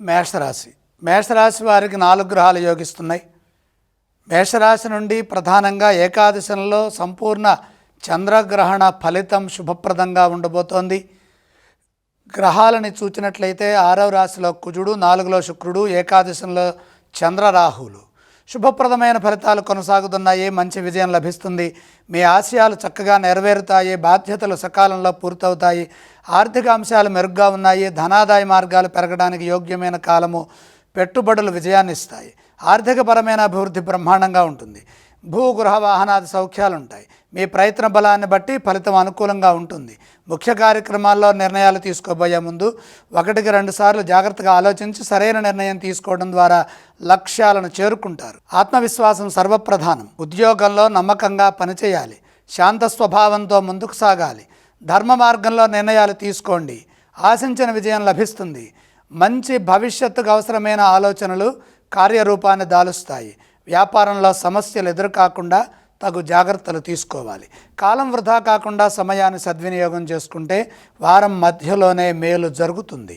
మేషరాశి. మేషరాశి వారికి నాలుగు గ్రహాలు యోగిస్తున్నాయి. మేషరాశి నుండి ప్రధానంగా ఏకాదశంలో సంపూర్ణ చంద్రగ్రహణ ఫలితం శుభప్రదంగా ఉండబోతోంది. గ్రహాలని చూచినట్లయితే ఆరవ రాశిలో కుజుడు నాలుగులో శుక్రుడు ఏకాదశంలో చంద్రరాహువులు శుభప్రదమైన ఫలితాలు కొనసాగుతున్నాయి మంచి విజయం లభిస్తుంది. మీ ఆశయాలు చక్కగా నెరవేరుతాయి బాధ్యతలు సకాలంలో పూర్తవుతాయి. ఆర్థిక అంశాలు మెరుగ్గా ఉన్నాయి ధనాదాయ మార్గాలు పెరగడానికి యోగ్యమైన కాలము పెట్టుబడులు విజయాన్ని ఇస్తాయి ఆర్థికపరమైన అభివృద్ధి బ్రహ్మాండంగా ఉంటుంది. భూగృహ వాహనాది సౌఖ్యాలు ఉంటాయి మీ ప్రయత్న బలాన్ని బట్టి ఫలితం అనుకూలంగా ఉంటుంది. ముఖ్య కార్యక్రమాల్లో నిర్ణయాలు తీసుకోబోయే ముందు ఒకటికి రెండు సార్లు జాగ్రత్తగా ఆలోచించి సరైన నిర్ణయం తీసుకోవడం ద్వారా లక్ష్యాలను చేరుకుంటారు. ఆత్మవిశ్వాసం సర్వప్రధానం. ఉద్యోగంలో నమ్మకంగా పనిచేయాలి. శాంత స్వభావంతో ముందుకు సాగాలి. ధర్మ మార్గంలో నిర్ణయాలు తీసుకోండి. ఆశించిన విజయం లభిస్తుంది. మంచి భవిష్యత్తుకు అవసరమైన ఆలోచనలు కార్యరూపాన్ని దాలుస్తాయి. వ్యాపారంలో సమస్యలు ఎదురుకాకుండా తగు జాగ్రత్తలు తీసుకోవాలి. కాలం వృధా కాకుండా సమయాన్ని సద్వినియోగం చేసుకుంటే వారం మధ్యలోనే మేలు జరుగుతుంది.